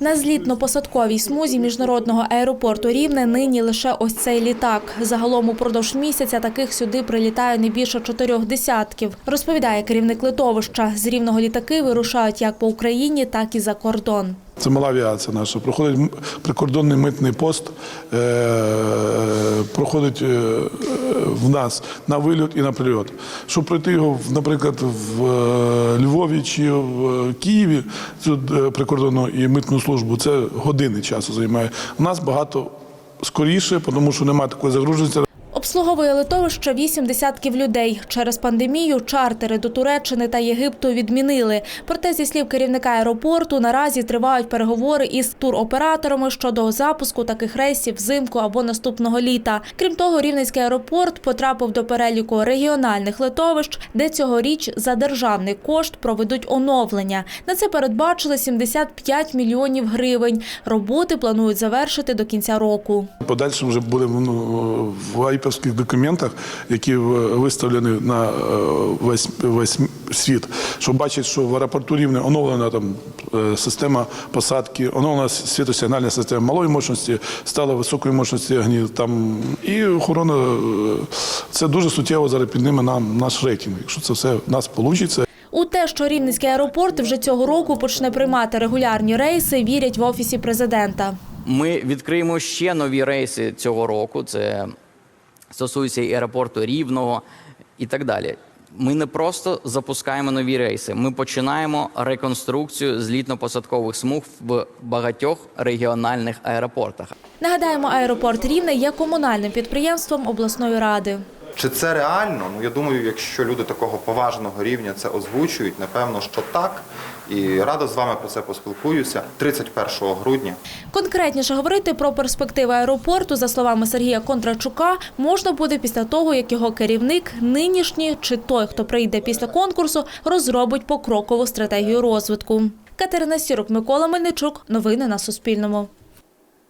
На злітно-посадковій смузі міжнародного аеропорту Рівне нині лише ось цей літак. Загалом упродовж місяця таких сюди прилітає не більше чотирьох десятків. Розповідає керівник литовища. З рівного літаки вирушають як по Україні, так і за кордон. Це мала авіація наша. Проходить прикордонний митний пост, е- проходить е- в нас на вильот і на прильот. Щоб пройти його, наприклад, в е, Львові чи в Києві, цю прикордонну і митну службу, це години часу займає. У нас багато скоріше, тому що немає такої загруженості. Обслуговує литовище вісім десятків людей. Через пандемію чартери до Туреччини та Єгипту відмінили. Проте, зі слів керівника аеропорту, наразі тривають переговори із туроператорами щодо запуску таких рейсів взимку або наступного літа. Крім того, Рівненський аеропорт потрапив до переліку регіональних литовищ, де цьогоріч за державний кошт проведуть оновлення. На це передбачили 75 мільйонів гривень. Роботи планують завершити до кінця року. Подальше вже буде ну, в айповських документах, які виставлені на е, весь, весь світ, що бачить, що в аеропорту Рівне оновлена там е, система посадки, оновлена світосигнальна система малої мощності, стала високої мощності огнів. Там і охорона е, це дуже суттєво зараз підніме нам наш рейтинг. Якщо це все в нас вийде. У те, що Рівненський аеропорт вже цього року почне приймати регулярні рейси, вірять в офісі президента. Ми відкриємо ще нові рейси цього року. Це стосується і аеропорту Рівного і так далі. Ми не просто запускаємо нові рейси. Ми починаємо реконструкцію злітно-посадкових смуг в багатьох регіональних аеропортах. Нагадаємо, аеропорт Рівне є комунальним підприємством обласної ради. Чи це реально? Ну я думаю, якщо люди такого поважного рівня це озвучують, напевно, що так. І радо з вами про це поспілкуюся 31 грудня. Конкретніше говорити про перспективи аеропорту, за словами Сергія Контрачука, можна буде після того, як його керівник, нинішній чи той, хто прийде після конкурсу, розробить покрокову стратегію розвитку. Катерина Сірук, Микола Мельничук. Новини на Суспільному.